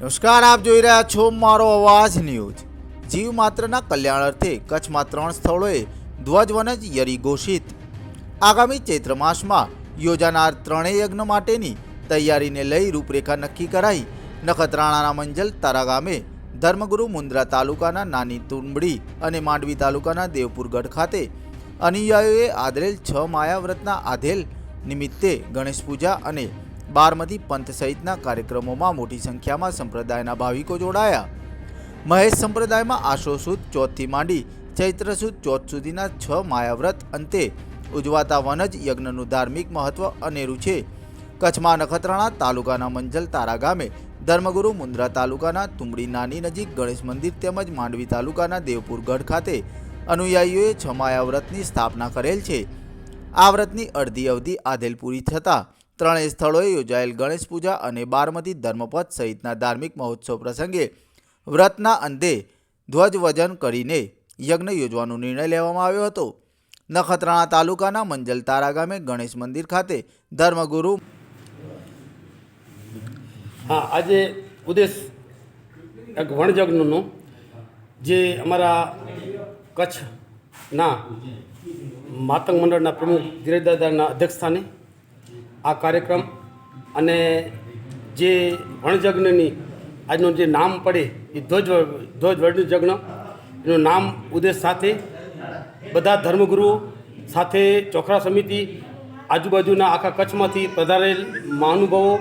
નમસ્કાર, આપ જોઈ રહ્યા છો મારો અવાજ ન્યૂઝ. જીવ માત્રના કલ્યાણ અર્થે કચ્છમાં ત્રણ સ્થળોએ ધ્વજવનજ યરી ઘોષિત. આગામી ચૈત્ર માસમાં યોજાનાર ત્રણેય યજ્ઞ માટેની તૈયારીને લઈ રૂપરેખા નક્કી કરાઈ નખત્રાણાના મંજલ તારા ગામે ધર્મગુરુ મુન્દ્રા તાલુકાના નાની તુંબડી અને માંડવી તાલુકાના દેવપુરગઢ ખાતે અનુયાયીઓએ આદરેલ છ માયાવ્રતના આધેલ નિમિત્તે ગણેશ પૂજા અને બારમતી પંથ સહિતના કાર્યક્રમોમાં મોટી સંખ્યામાં સંપ્રદાયના ભાવિકો જોડાયા. મહેશ સંપ્રદાયમાં આશો સુદ ચોથથી માંડી ચૈત્ર સુદ ચોથ સુધીના છ માયાવ્રત અંતે ઉજવાતા વનજ યજ્ઞનું ધાર્મિક મહત્વ અનેરું છે. કચ્છમાં નખત્રાણા તાલુકાના મંજલ તારા ગામે ધર્મગુરુ મુન્દ્રા તાલુકાના તુમડી નાની નજીક ગણેશ મંદિર તેમજ માંડવી તાલુકાના દેવપુર ગઢ ખાતે અનુયાયીઓએ છ માયાવ્રતની સ્થાપના કરેલ છે. આ વ્રતની અડધી અવધિ આધેલ પૂરી થતાં ત્રણેય સ્થળોએ યોજાયેલ ગણેશ પૂજા અને બારમતી ધર્મપથ સહિતના ધાર્મિક મહોત્સવ પ્રસંગે વ્રતના અંતે ધ્વજવજન કરીને યજ્ઞ યોજવાનો નિર્ણય લેવામાં આવ્યો હતો. નખત્રાણા તાલુકાના મંજલ તારા ગામે ગણેશ મંદિર ખાતે ધર્મગુરુ હા, આજે ઉદેશ એક વણજગ્નનો જે અમારા કચ્છના માતંગ મંડળના પ્રમુખ ધીરજદાદાના અધ્યક્ષસ્થાને આ કાર્યક્રમ અને જે વણજગ્નની આજનું જે નામ પડે, એ ધ્વજ ધ્વજ વણજગ્ન, એનું નામ ઉદ્દેશ સાથે બધા ધર્મગુરુઓ સાથે ચોખરા સમિતિ, આજુબાજુના આખા કચ્છમાંથી પધારેલ મહાનુભાવો,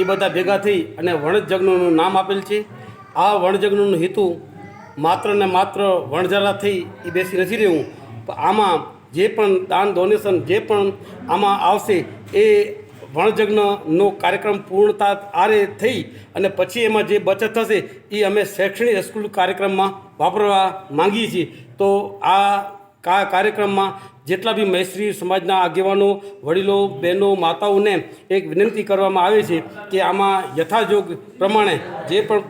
એ બધા ભેગા થઈ અને વણજગ્નનું નામ આપેલ છે. આ વણજગ્નનો હેતુ માત્ર ને માત્ર વણઝારા થઈ એ બેસી નથી રહેવું. આમાં જે પણ દાન ડોનેશન જે પણ આમાં આવશે એ વણજગ્નનો કાર્યક્રમ પૂર્ણતા આરે થઈ અને પછી એમાં જે બચત થશે એ અમે શૈક્ષણિક સ્કૂલ કાર્યક્રમમાં વાપરવા માંગીએ છીએ. તો આ કા કાર્યક્રમમાં જેટલા બી મૈત્રી સમાજના આગેવાનો, વડીલો, બહેનો, માતાઓને એક વિનંતી કરવામાં આવે છે કે આમાં યથાયોગ પ્રમાણે જે પણ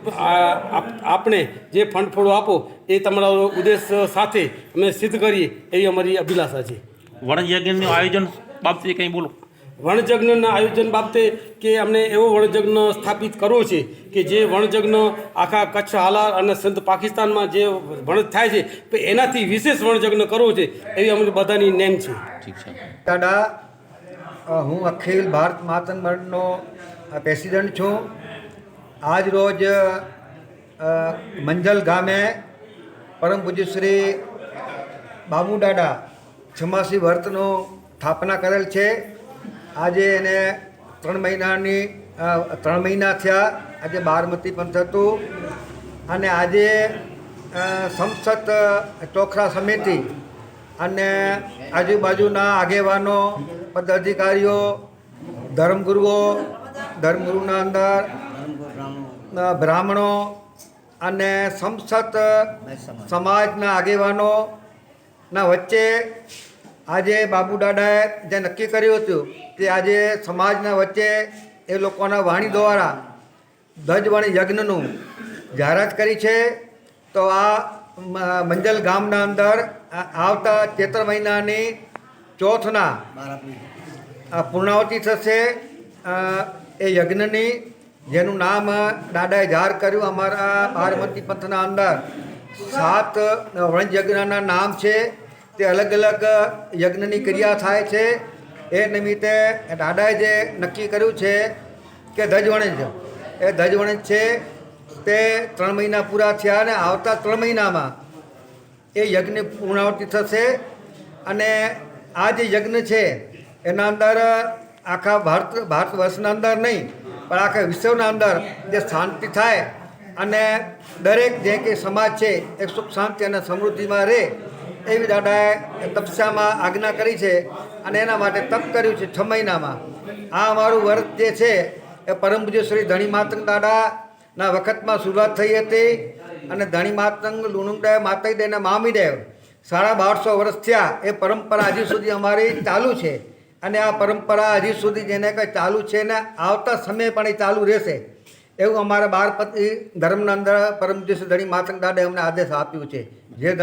આપ- આપણે જે ફંડ ફોડો આપો, એ તમારા ઉદ્દેશ સાથે અમે સિદ્ધ કરીએ એવી અમારી અભિલાષા છે. વણયજ્ઞનું આયોજન બાબતે કંઈ બોલો. વણજગ્નના આયોજન બાબતે કે અમને એવો વણજગ્ન સ્થાપિત કરવો છે કે જે વણજગ્ન આખા કચ્છ હાલાર અને સંત પાકિસ્તાનમાં જે વણ થાય છે તો એનાથી વિશેષ વણજગ્ન કરવો છે એવી અમને બધાની નેમ છે. ઠીક દાદા હું અખિલ ભારત માતંગ મંડળનો પ્રેસિડન્ટ છું. આજ રોજ મંજલ ગામે પરમ પૂજ્ય શ્રી બાબુ દાદા છમાસી વર્તનો સ્થાપના કરેલ છે. આજે એને ત્રણ મહિનાની ત્રણ મહિના થયા. આજે બારમતી પણ થતું. અને આજે સંસદ ચોખરા સમિતિ અને આજુબાજુના આગેવાનો પદાધિકારીઓ ધર્મગુરુઓ ધર્મગુરુના અંદર બ્રાહ્મણો અને સંસદ સમાજના આગેવાનોના વચ્ચે આજે બાબુ દાદાએ જે નક્કી કર્યું હતું તે આજે સમાજના વચ્ચે એ લોકોના વાણી દ્વારા ધ્વજવાણી યજ્ઞનું જાહેરાત કરી છે, તો આ મંજલ ગામના અંદર આવતા ચેતર મહિનાની ચોથના પૂર્ણાવતી થશે. એ યજ્ઞની જેનું નામ દાદાએ જાહેર કર્યું અમારા બારમતી પંથના અંદર. સાત વણયજ્ઞના નામ છે. તે અલગ અલગ યજ્ઞની ક્રિયા થાય છે. એ નિમિત્તે દાદાએ જે નક્કી કર્યું છે કે ધજવણજ એ ધજવણજ છે તે ત્રણ મહિના પૂરા થયા અને આવતા ત્રણ મહિનામાં એ યજ્ઞ પૂર્ણાવતી થશે. અને આ જે યજ્ઞ છે, એના અંદર આખા ભારત ભારત વર્ષના અંદર નહીં, પણ આખા વિશ્વના અંદર જે શાંતિ થાય અને દરેક જે કે સમાજ છે, એ સુખ, શાંતિ અને સમૃદ્ધિમાં રહે. એવી દાદાએ તપસ્યામાં આજ્ઞા કરી છે અને એના માટે તપ કર્યું છે છ મહિનામાં. આ અમારું વ્રત જે છે એ પરમ શ્રી ધણી માતંગ દાદાના વખતમાં શરૂઆત થઈ હતી અને ધણી માતંગ લુણુંગદેવ માતાઈદેવ અને મામીદેવ સાડા બારસો વર્ષ થયા એ પરંપરા હજી સુધી અમારી ચાલુ છે. અને આ પરંપરા હજી સુધી જેને કંઈ ચાલુ છે ને આવતા સમયે પણ એ ચાલુ રહેશે. એવું અમારા બારપતિ ધર્મના અંદર પરમ શ્રી ધણી માતંગ દાદાએ અમને આદેશ આપ્યું છે. જે